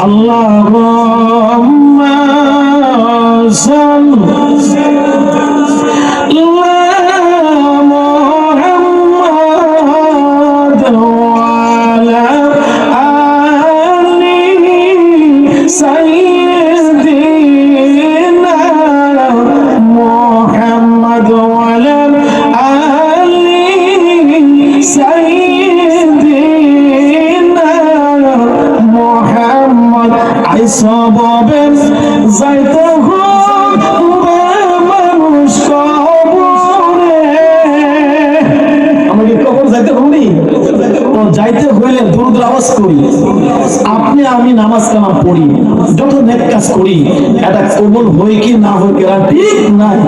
আল্লাহুম্মা সাল্লি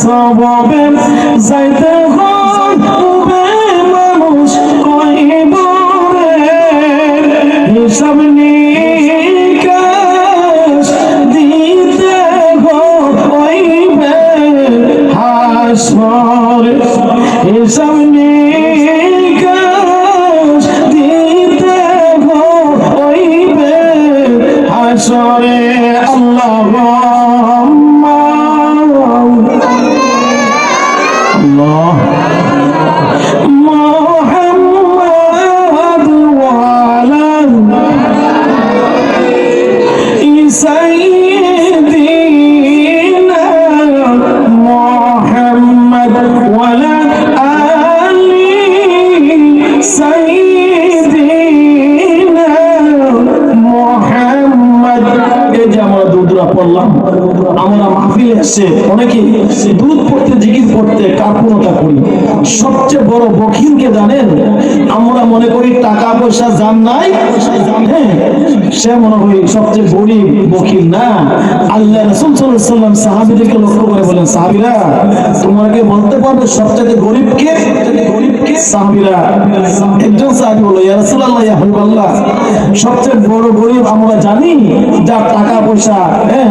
সবে যাইতে আমরা পড়লাম। আমরা অনেকে দুধ পড়তে পড়তে কার্পণতা করি। সবচেয়ে বড় বখিলকে জানেন? আমরা মনে করি টাকা পয়সা জান নাই। হ্যাঁ, সে মনে করি সবচেয়ে গরিব বখিল না। আল্লাহ রসুল সাল্লাম সাহাবিদেরকে লক্ষ্য করে বলেন সাহাবিরা তোমাকে বলতে পারবে সবচেয়ে গরিব কে? গরিবকে সাহাবিরা। একজন সাহাবি বলো ইয়া সবচেয়ে বড় গরিব আমরা জানি যার টাকা পয়সা হ্যাঁ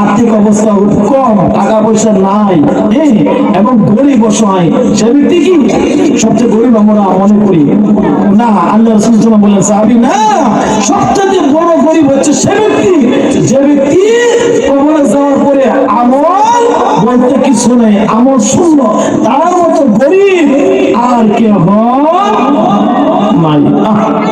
আর্থিক অবস্থা কম টাকা পয়সা নাই হ্যাঁ এবং গরিব অসহায়। সে ব্যক্তি কি? সবচেয়ে গরিব আমরা মনে করি। না আল্লাহ রসুল বললেন সাহাবি না সবচেয়ে বড় গরিব হচ্ছে সে ব্যক্তি। যে ব্যক্তি কবরে যাওয়ার পরে আমল বলতে কিছু নেই আমল শূন্য তার মতো গরিব আর নাই। আহ, নাই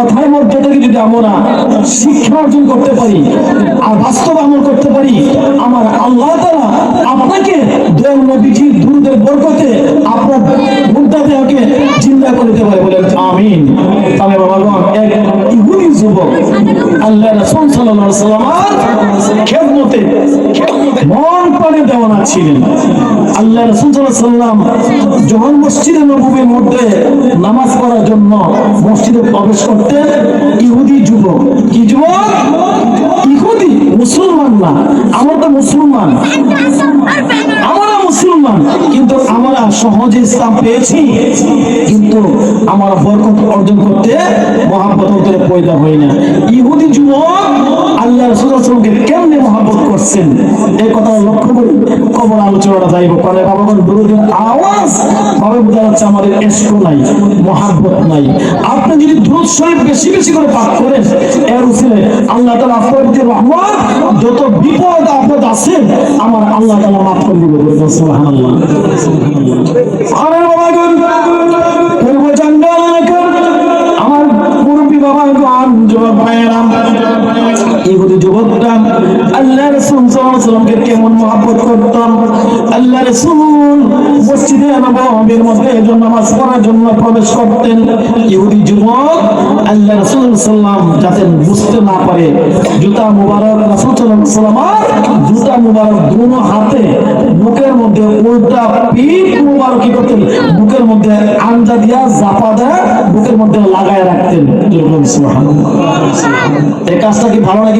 কথার মধ্যে যদি আমরা শিক্ষা অর্জন করতে পারি আর বাস্তব আমল করতে পারি, আমার আল্লাহ তাআলা আপনাকে বরকতে আপনার পারে আমিন। তাহলে এক ইহুদি যুবক আল্লাহ সাল্লাল্লাহু আলাইহি মন প্রাণে দেওয়ানা ছিলেন। আল্লাহ সাল্লাল্লাহু আলাইহি সাল্লাম যখন মসজিদে নববীর মধ্যে নামাজ পড়ার জন্য মসজিদে প্রবেশ করতেন ইহুদি যুবক। কি যুবক? ইহুদি। মুসলমান না আমরা তো মুসলমান। আমরা মুসলমান, কিন্তু আমরা সহজে ইসলাম পেয়েছি, কিন্তু আমরা বরকত অর্জন করতে পয়দা হয় না। ইহুদি যুবক, আল্লাহ রসুলকে কেমনে করছেন? এই কথা লক্ষ্য করে কবর আলোচনাটা যাইব। বিরোধীর আওয়াজ ভাবে বোঝা যাচ্ছে আমাদের নাই, মহাব্বত নাই। আপনি যদি দ্রুত শরীফ বেশি বেশি করে পাঠ করেন, এর উচিলে আল্লাহ তালা আপনার রহমত যত বিপদ আপদ আছে, আমার আল্লাহ তালা মাফ করে দিব। আমার বাবাগুন আমার মুরব্বী বাবা ভাইয়েরাম আল্লাহ কেমন আল্লাহ মসজিদে মধ্যে নামাজ পড়ার জন্য প্রবেশ করতেন। ইহুদি যুবক, আল্লাহ রাসূল সাল্লাম যাতে বুঝতে না পারে। জুতা মুবারকাম জুতা মুবারক দুনো হাতে বুকের মধ্যে উল্টা পিঠ মুবারক কি করতেন। বুকের মধ্যে আঞ্জা দিয়া জাপা দেয়া, বুকের মধ্যে লাগায় রাখতেন। এই কাজটা কি ভালো লাগে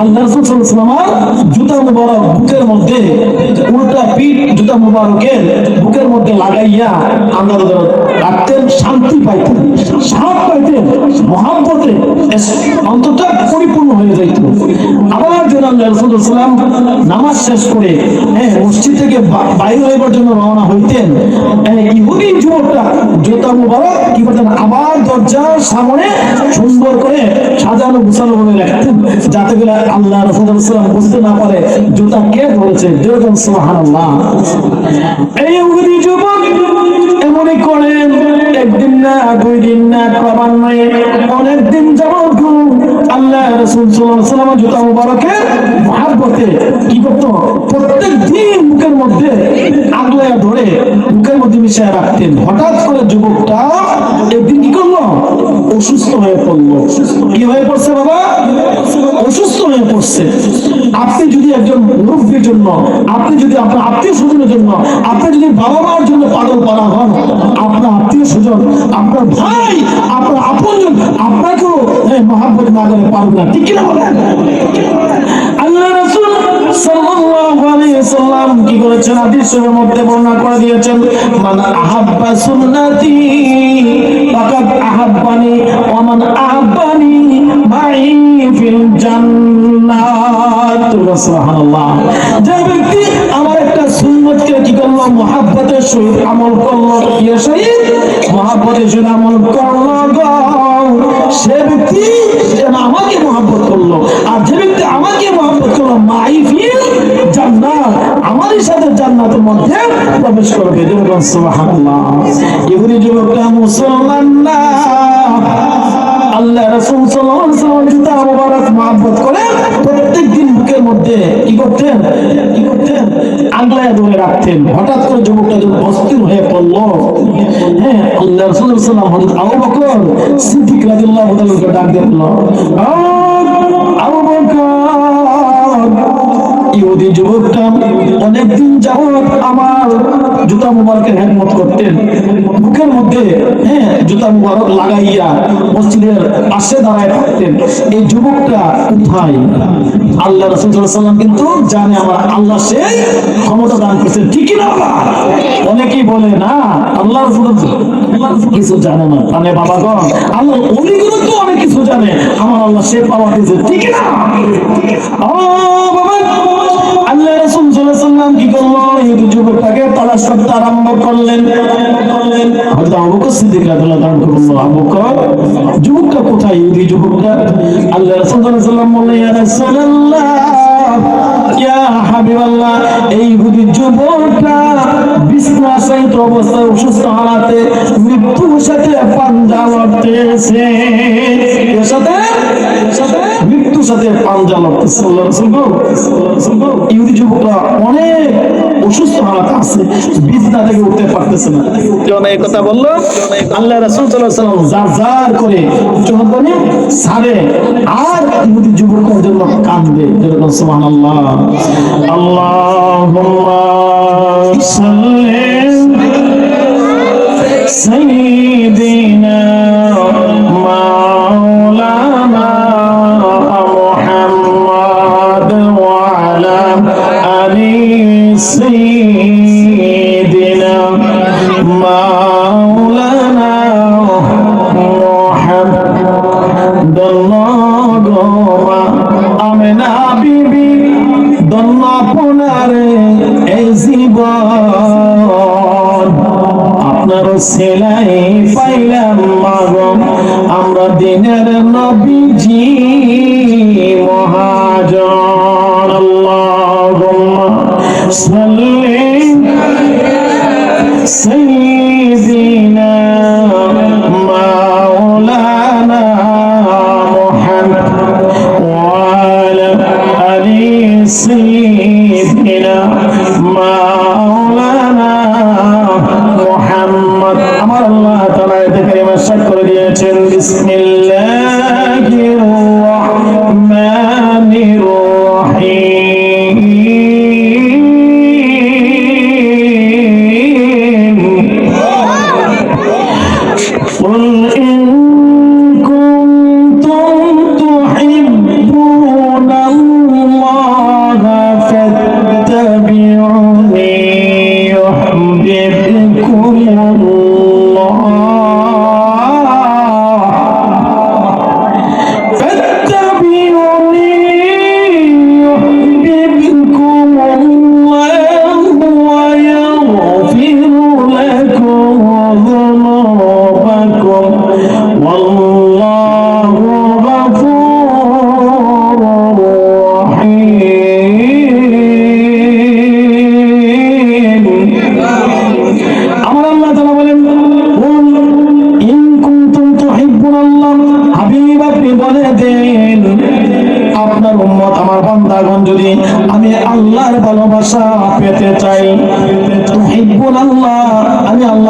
আল্লাহ জুতা মুবারক বুকের মধ্যে উল্টা পিঠ জুতা মুবারকের বুকের মধ্যে লাগাইয়া আল্লাহ রাখতেন শান্তি পাইতেন সাহাব পাইতেন মহাব্বতে অন্তত পরিপূর্ণ হয়ে যাইত। আবার যখন আল্লাহ রসুলাম নামাজ শেষ করে হ্যাঁ মসজিদ থেকে বাইরে হইবার জন্য রওনা হইতেন হ্যাঁ, ইহুদি যুবকটা জুতা মুবারক কি করতেন আবার দরজার সামনে সুন্দর করে সাজানো গুছানো ভাবে রাখতেন। যাতে করে আল্লাহ রসুলাম বুঝতে না পারে জুতা কে ধরেছে। এমনই করেন একদিন না দুই দিন না ক্রমান্বয়ে আল্লাহ রসুল সাল্লাম জুতা মহাব্বতে কি করতো প্রত্যেক দিন মুখের মধ্যে আগলায় ধরে মুখের মধ্যে মিশিয়ে রাখতেন। হঠাৎ করে যুবকটা একদিন অসুস্থ হয়ে পড়ল। কি হয়ে পড়ছে বাবা? অসুস্থ হয়ে পড়ছে। আপনি যদি একজন মুরব্বীর জন্য, আপনি যদি আপনার আত্মীয় স্বজনের জন্য, আপনি যদি বাবা মার জন্য পালন করা হন, আপনার আত্মীয় স্বজন, আপনার ভাই, আপনার আপনজন আপনাকেও মহাব্বত না করে পারবে না। ঠিক কিনা বলেন? আমার একটা সুন্নতকে কি করল? মহাব্বতের সহিত আমল করল। মহাব্বতের সহিত আমল করল সে ব্যক্তি যেন আমাকে মহাব্বত করল। আর যে মধ্যে প্রবেশ করবে। ইহুদি যুবকটা মুসলমান না। আল্লাহ রাসূল সাল্লাল্লাহু আলাইহি ওয়াসাল্লাম জুতা মুবারক মহব্বত বুকের মধ্যে কি করতেন? কি করতেন? আগলায় ধরে রাখতেন। হঠাৎ করে যুবকটা যখন অস্থির হয়ে পড়ল। হ্যাঁ আল্লাহ রাসূল সাল্লাল্লাহু আলাইহি আবু বকর সিদ্দিক রাদিয়াল্লাহু তাআলাকে ডাক দিলেন ইহুদি যুবকটা অনেকদিন যাবত আমার জুতা মুবারকের হেদমত করতেন। বুকের মধ্যে হ্যাঁ জুতা মুবারক লাগাইয়া মসজিদের পাশে দাঁড়ায় থাকতেন। এই যুবকটা কোথায়? আল্লাহ রসুল কিন্তু জানে আমার আল্লাহ সে ক্ষমতা দান করছে। ঠিকই না অনেকেই বলে, না আল্লাহ কিছু জানে না। মানে বাবা গণ আল্লাহ অলিগুলো তো অনেক কিছু জানে। আমার আল্লাহ সে পাওয়া দিয়েছে। ঠিক না? ও বাবা! রাসূল কি করল? এই যুবকটাকে তালাশ করতে আরম্ভ করলেন। হযরত অবস্থায় অসুস্থ হালাতে মৃত্যুর সাথে পাঞ্জা সাথে পাঞ্জা আল্লাহ ইহুদি যুবকরা অনেক অসুস্থ হালাতে আছে বিছনা থেকে উঠতে পারতেছে না। যখন এই কথা বলল? আল্লাহ রাসূল ওয়াসাল্লাম জার জার করে যখন বলে সারে আর ইহুদি যুবকের জন্য কাঁদবে। যেরকম সুবহানাল্লাহ। আল্লাহুম্মা সাল্লি সাইয়্যিদিনা মাওলানা সাইয়্যিদিনা মাওলানা মুহাম্মদ দল্লগমা আমেনা বিবি দন্ন আপনারে এই জীবন। আপনার সেলাই পাইলাম মাগো। আমরা দিনের নবীজি মহাজন আল্লাহুম্মা وسلم سيدنا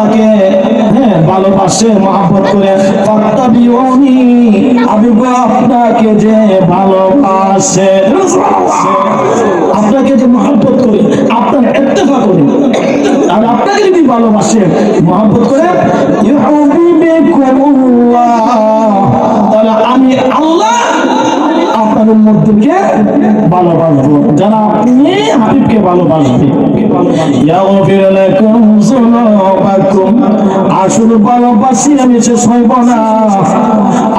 আমি আল্লাহকে হ্যাঁ ভালোবাসে, মহব্বত করে। আমি আপনাকে যে ভালোবাসে, আপনাকে যে মহব্বত করে, আপনার ইত্তেফা করে, আর আপনাকে যদি ভালোবাসে করে তাহলে আমি আল্লাহ আপনার উম্মতদেরকে ভালোবাসবো। যারা আপনি হাবিবকে ভালোবাসবে। ইয়াগফির লাকুম যুনুবাকুম। আসল ভালোবাসি আমি শেষ হইব না।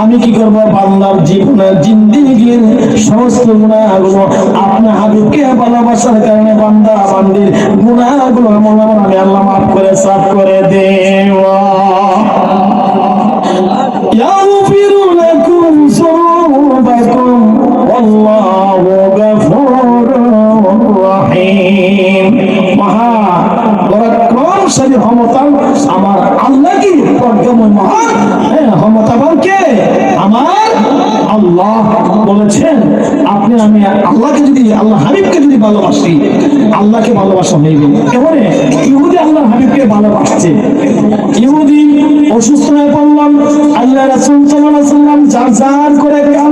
আমি কি করব? বান্দার জীবনের জিন্দেগির সমস্ত গুণাগুলো আপনার হাবিবকে ভালোবাসার কারণে বান্দা, বান্দির গুণাগুলো মনে আমি আল্লাহ মাফ করে সাফ করে দেওয়া। আল্লাহকে যদি আল্লাহ হাবিবকে যদি ভালোবাসি, আল্লাহকে ভালোবাসা হইবে এবারে ইহুদি আল্লাহ হাবিবকে ভালোবাসছে। ইহুদি অসুস্থ হয়ে পড়লাম আল্লাহ রাসুল সাল্লাম যার যার করে বকর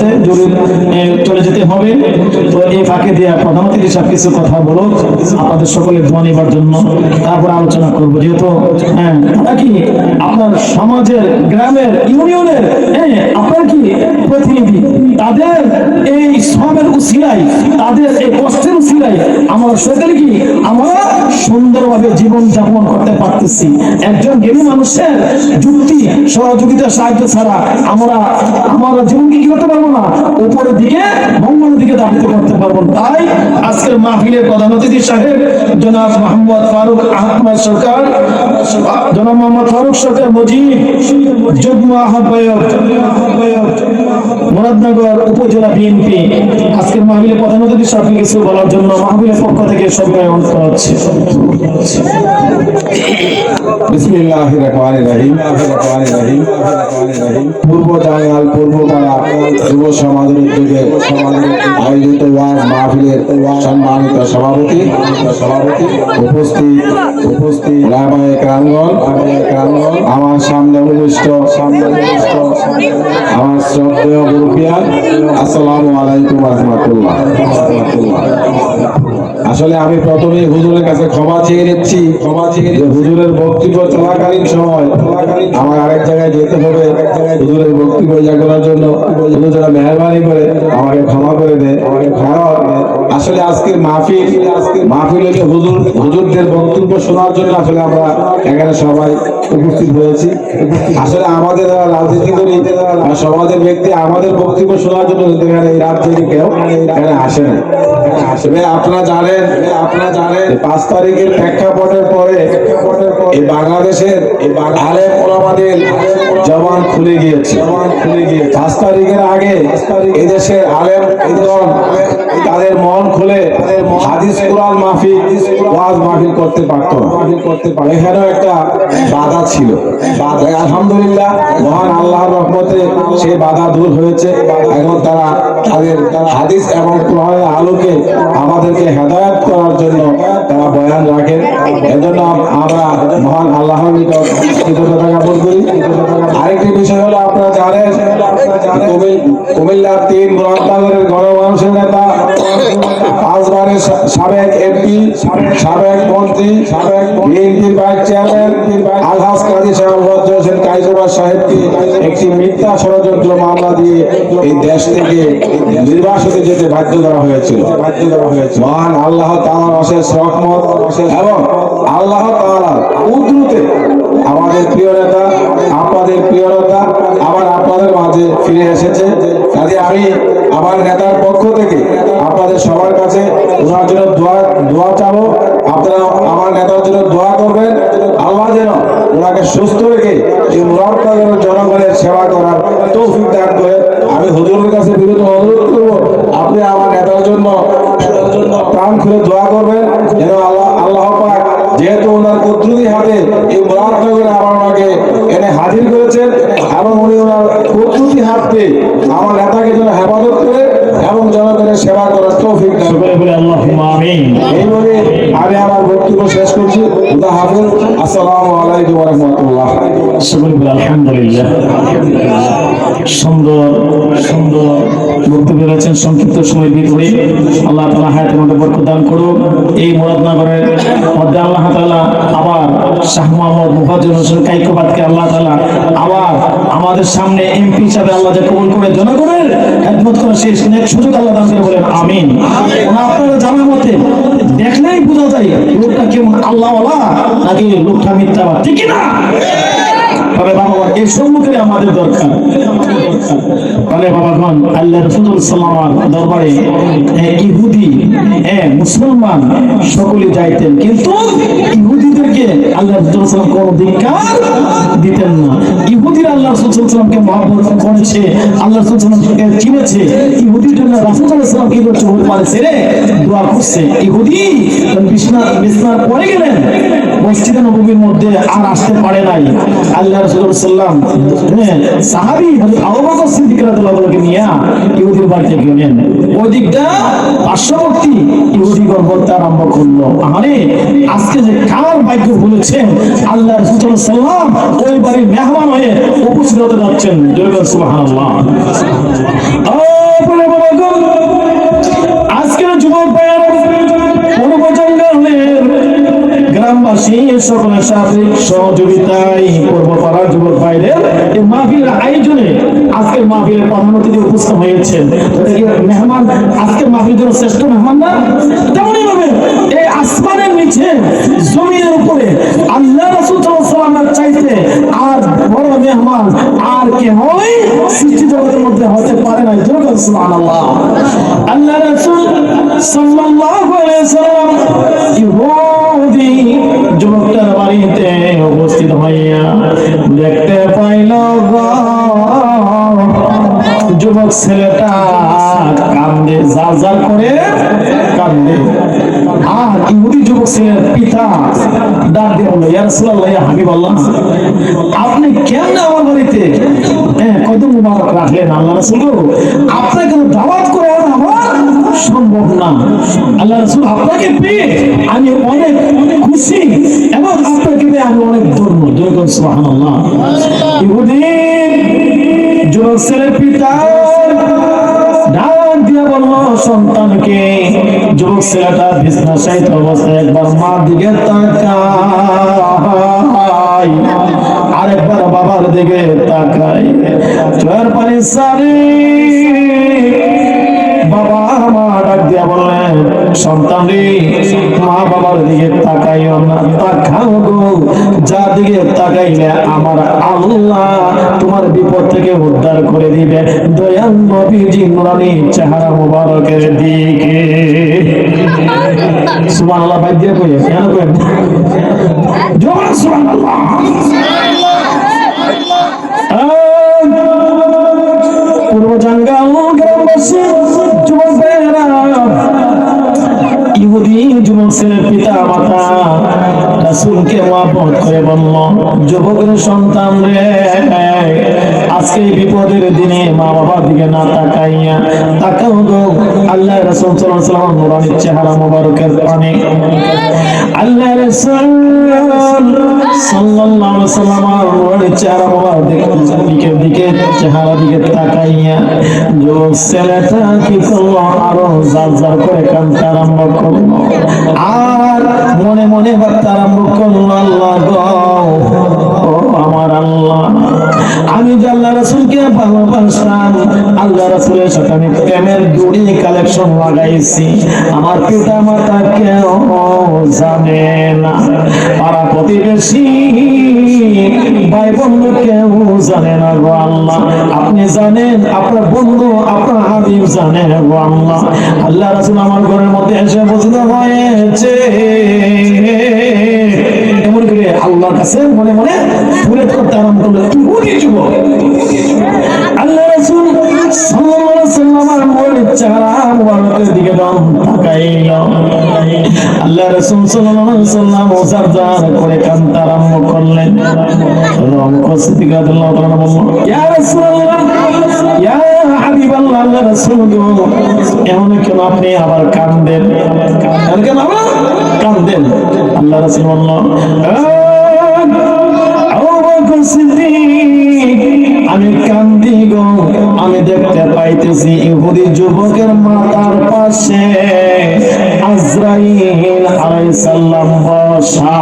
চলে যেতে হবে। তো এই ফাঁকে সাহেব কিছু কথা বলো সকলের দোয়া নেবার জন্য তারপর আলোচনা করব। যেহেতু আপনার সমাজের, গ্রামের, ইউনিয়নের আপনার কি প্রতিনিধি? তাদের এই শ্রমের উসিলাই তাদের এই কষ্টের উসিলাই আমরা সকলে কি, আমরা সুন্দরভাবে জীবন যাপন করতে পারতেছি। একজন জ্ঞানী মানুষের যুক্তি, সহযোগিতা, সাহায্য ছাড়া আমরা আমরা জীবনকে কি করতে পারব? না উপরের দিকে মঙ্গলের দিকে দাবিত করতে পারব তাই আজকের মাহফিলের প্রধান অতিথি সাহেব জনাব মোহাম্মদ ফারুক আহমদ সরকার জনাব মোহাম্মদ ফারুক মজিব যুগ্ম আহ্বায়ক, মুরাদনগর উপজেলা বিএনপি আজকের সাহেবকে কিছু বলার জন্য মাহফিলের পক্ষ থেকে সবাই হচ্ছে। পূর্ব যুব সমাজের সম্মানিত সভাপতি, উপস্থিত উপস্থিত রামায় ক্রাঙ্গন আমার সামনে উপবিষ্ট সামনে উপবিষ্ট আমার শ্রদ্ধেয় মুরব্বিয়ান আসসালামু আলাইকুম রহমতুল্লাহ। আসলে আমি প্রথমেই হুজুরের কাছে ক্ষমা চেয়ে নিচ্ছি। ক্ষমা চেয়ে যে হুজুরের বক্তব্য চলাকালীন সময় আমার আরেক জায়গায় যেতে হবে। হুজুরের বক্তব্য করার জন্য হুজুর মেহরবানি করে আমাকে ক্ষমা করে দেয়। আমাকে কারণ আসলে আজকের মাহফিল আজকের মাহফিল হচ্ছে হুজুর, হুজুরদের বক্তব্য শোনার জন্য আসলে আমরা এখানে সবাই উপস্থিত হয়েছি। আসলে আমাদের যারা রাজনীতি করি, সমাজের ব্যক্তি আমাদের বক্তব্য শোনার জন্য এখানে এই রাত থেকে কেউ এখানে আসে না আপনারা জানেন আপনারা জানেন পাঁচ তারিখের প্রেক্ষাপটের পরে এই বাংলাদেশের জবান খুলে গিয়েছে। জবান খুলে গিয়ে পাঁচ তারিখের আগে এই দেশের আলেম তাদের মন খুলে হাদিস কোরআন ওয়াজ মাহফিল করতে পারতো না। এখানেও একটা বাধা ছিল। বাধা। আলহামদুলিল্লাহ মহান আল্লাহর রহমতে সেই বাধা দূর হয়েছে। এখন তারা তাদের হাদিস এবং কোরআনের আলোকে আমাদেরকে হেদায়ত করার জন্য তারা বয়ান রাখেন। এজন্য আমরা মহান আল্লাহর কৃতজ্ঞতা জ্ঞাপন করি। আরেকটি বিষয় হলো আপনারা জানেন কুমিল্লার তিন মুরাদনগরের গণমানুষের নেতা, পাঁচবারের সাবেক এমপি দেশ থেকে নির্বাসনে যেতে বাধ্য করা হয়েছিল। বাধ্য করা হয়েছিল মহান আল্লাহ তাআলার অশেষ রহমত এবং আল্লাহ তাআলার উদ্রুতে আমাদের প্রিয় নেতা, আপনাদের প্রিয় নেতা আবার আপনাদের মাঝে ফিরে এসেছে। কাজে আমি আমার নেতার পক্ষ থেকে আপনাদের সবার কাছে ওনার জন্য দোয়া দোয়া চাবো। আপনারা আমার নেতার জন্য দোয়া করবেন। আল্লাহ যেন ওনাকে সুস্থ রেখে এই মুরাদনগরের জনগণের সেবা করার তৌফিক দান করে আমি হুজুরের কাছে বিরত অনুরোধ করব। আপনি আমার নেতার জন্য প্রাণ খুলে দোয়া করবেন। যেন আল্লাহ আল্লাহ পাক যেহেতু ওনার কুদরতি হাতে এই মুরাদনগরে আমার ওনাকে এনে হাজির করেছেন এবং উনি ওনার কুদরতি হাতে আমার নেতাকে যেন হেফাজত করে এবং জনগণের সেবা করার তৌফিক দান। বলে এইভাবে আমি আমার বক্তব্য শেষ করছি। সংক্ষিপ্ত সময়ের ভিতরে আল্লাহ তালা হায়াতের মধ্যে বরকত দান করুন এই মুরাদনগরের মধ্যে আল্লাহ তালা আবার শাহ মোহাম্মদ মুফাজুল হোসেন কাইকোবাদকে আল্লাহ তালা আবার আমাদের সামনে এমপি হিসাবে আল্লাহ যে কবুল করে, জনগণের খেদমত সুযোগ আল্লাহ দান করে বলেন, আমিন। আপনারা জানার মতে দেখলেই বোঝা যায় লোকটা কেমন আল্লাহ নাকি লোকটা মিথ্যাবাদ? ঠিক না তবে বাবা এই সম্মুখে আমাদের দরকার। বলে বাবাগণ আল্লাহ রসুল দরবারে ইহুদি মুসলমান সকলে যাইতেন। কিন্তু ইহুদিদেরকে আল্লাহ রসুল ধিক্কার দিতেন না। ইহুদিরা আল্লাহ রসুল করেছে, আল্লাহ রসুল চিনেছে। ইহুদির জন্য কি করছে? পারে দোয়া করছে। ইহুদি পরে গেলেন নবীর মধ্যে আর আসতে পারে নাই। আল্লাহ হ্যাঁ আল্লাহ সাল্লাম ওই বাড়ির মেহমান হয়ে উপস্থিত যাচ্ছেন। আজকের যুবক ভাইয়েরা গ্রামবাসী সকলের সাথে সহযোগিতায় পূর্বপাড়ার যুবক ভাইদের এই মাহফিলের আয়োজনে আজকের মাহফিলের প্রধান অতিথি উপস্থিত হয়েছেন। মেহমান, আজকের মাহফিল জন্য শ্রেষ্ঠ মেহমান না? তেমনই ভাবে এই আসমানের নিচে, জমিনের উপরে আল্লাহ রাসূল চাইতে আর বড় মেহমান আর কেহই সৃষ্টি জগতের মধ্যে হতে পারে না করে সুবহানাল্লাহ। আল্লাহ রাসূল সাল্লাল্লাহু আলাইহি ওয়াসাল্লাম উপস্থিত হইয়া দেখতে পাইল যুবক ছেলেটা কান্দে জার করে কান্দে। ইহুদি যুবক ছেলের পিতা ডাক দিয়ে বলল, ইয়া রাসূলুল্লাহ, ইয়া হাবিবাল্লাহ, আপনি কেন আমার বাড়িতে হ্যাঁ কত মুবারক রাখলেন আল্লাহ রাসূল আপনাকে দাওয়াত করে সম্ভব না। আল্লাহ রাসূল আপনাকে পেয়ে আমি অনেক খুশি এবং আপনাকে পেয়ে আমি অনেক ধন্য জয় সুবহানাল্লাহ। ইহুদি যুবক ছেলের পিতা ডাক দিয়া বলল, সন্তানকে যুবক ছেলেটা সাহিত অবস্থায় একবার মা দিকে তাকায়। আরেকবার বাবার দিকে তাকায়। চোখের পানি সারি বাবা মা ডাক দিয়া বললেন সন্তান রে মা বাবার দিকে তাকাইও না, তাকাও গো। যা দিকে তাকাইলে আমার আল্লাহ তোমার বিপদ থেকে উদ্ধার করে দিবে। দয়াল নবীজি নুরানি চেহারা মুবারকের দিকে। সুবহানাল্লাহ, বাদ দিয়ে কই কেন কই জোরে সুবহানাল্লাহ। ইহুদি যুবক ছেলের পিতা মাতা রাসুলকে মহব্বত করে বলল যুবকের সন্তান রে। আজকে বিপদের দিনে মা বাবার দিকে না তাকাইয়া তাকাও গো। আল্লাহ রাসূল সাল্লাল্লাহু আলাইহি ওয়াসাল্লাম নুরানি চেহারা মোবারকের পানে। আল্লাহ রাসূল সাল্লাল্লাহু আলাইহি ওয়াসাল্লাম নুরানি চেহারা মোবারক দিকে দিকে চেহারা দিকে তাকাইয়া যুবক ছেলেটা কি করল, আরও জার জার করে কাঁদতে আরম্ভ করল। আর মনে মনে ভাবতে আরম্ভ করল, আল্লাহ গো, ও আমার আল্লাহ। আমি যে আল্লাহ রাসূলকে ভালোবাসতাম, আল্লাহ রাসূলের সাথে আমি প্রেমের দড়ি কালেকশন লাগাইছি। আমার পিতা মাতা কেউ জানে না, পাড়া প্রতিবেশী ভাই বন্ধু কেউ জানে না গো আল্লাহ। আপনি জানেন, আপনার বন্ধু, আপনার হাবিব জানে না গো আল্লাহ। আল্লাহ রাসূল আমার ঘরের মধ্যে এসে বসতে হয়েছে। আল্লাহর কাছে মনে মনে ফুলে করতে আরম্ভ করল। বুঝি যুবক আল্লাহ রাসূল সাল্লাল্লাহু আলাইহি এমন কেন আপনি আবার কান্দেন? কেন কেন আবার? কান্দেন। আল্লাহ রাসূল আমি কান্দি গো আমি দেখতে পাইতেছি ইহুদি যুবকের মাথার পাশে আজরাইল আলাইহিস সালাম বসা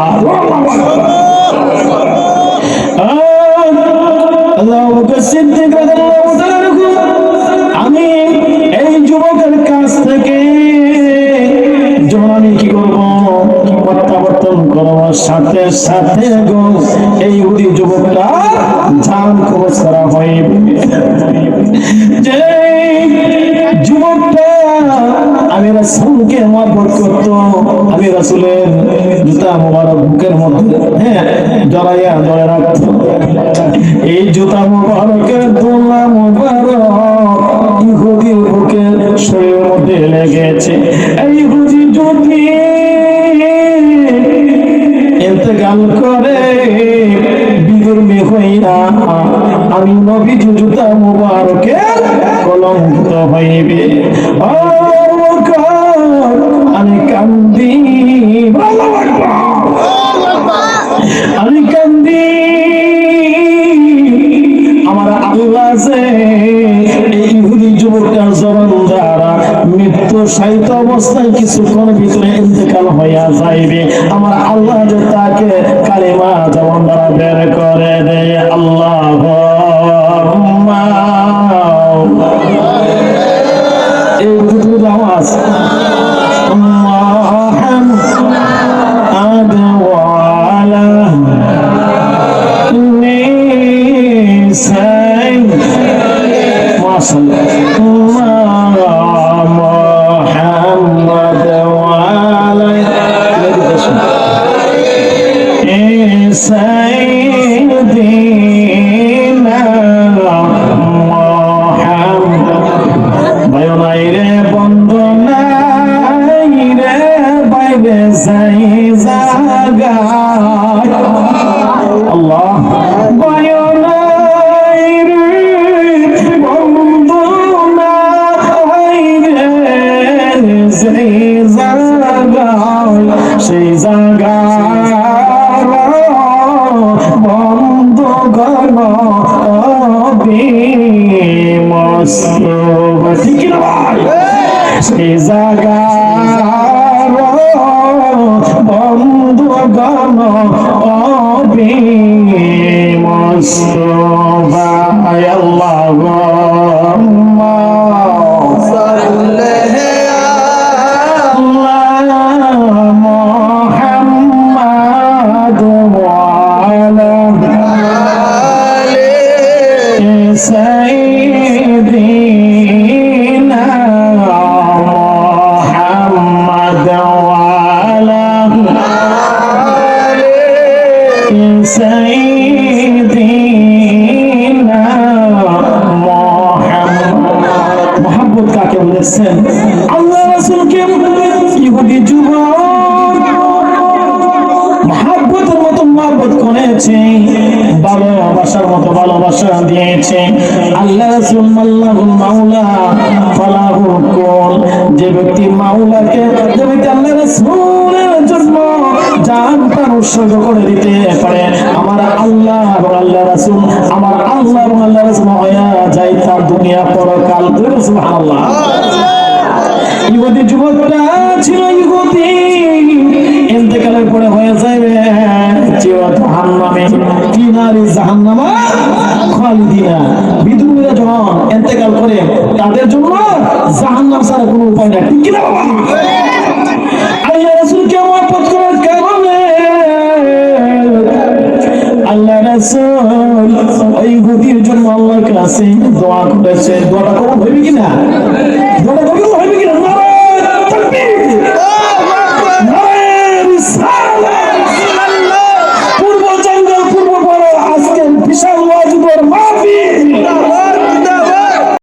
সাথে সাথে গো, এই উড়ি যুবকটা জান খরচ করা হইবে যে যুবকটা আমি রাসূলকে মহব্বত করত, আমি রাসূলের জুতা মোবারক বুকের মধ্যে হ্যাঁ জড়াইয়া ধরে রাখত। এই জুতা মোবারকের দোলা মোবারক ইহুদির বুকের শরীরের মধ্যে লেগেছে। এই ইহুদি যদি ইন্তেকাল করে বিদুর্মী হইয়া আমি নবী জুতা মুবারকের কলঙ্কিত হইবে। আমি কান্দি আমি কান্দি, আমার আল্লাহ দ্বারা মৃত্যু সাহিত্য অবস্থায় কিছুক্ষণ ভিতরে আল্লাহ রাসূল, আমার আল্লাহ এবং আল্লাহ রাসূল হয়ে যায় তার দুনিয়া পরকাল সুবহানাল্লাহ। ইহুদি যুবকটা ছিল ইহুদি ইন্তেকালের পরে হয়ে যাবে জাহান্নামে। কি নারী জাহান্নামা খালিদিনা। বিধুরা যখন ইন্তেকাল করে, তাদের জন্য জাহান্নাম ছাড়া কোনো উপায় নাই। ঠিক কিনা বাবা? রাসূল আল্লাহর কাছে দোয়া করেছেন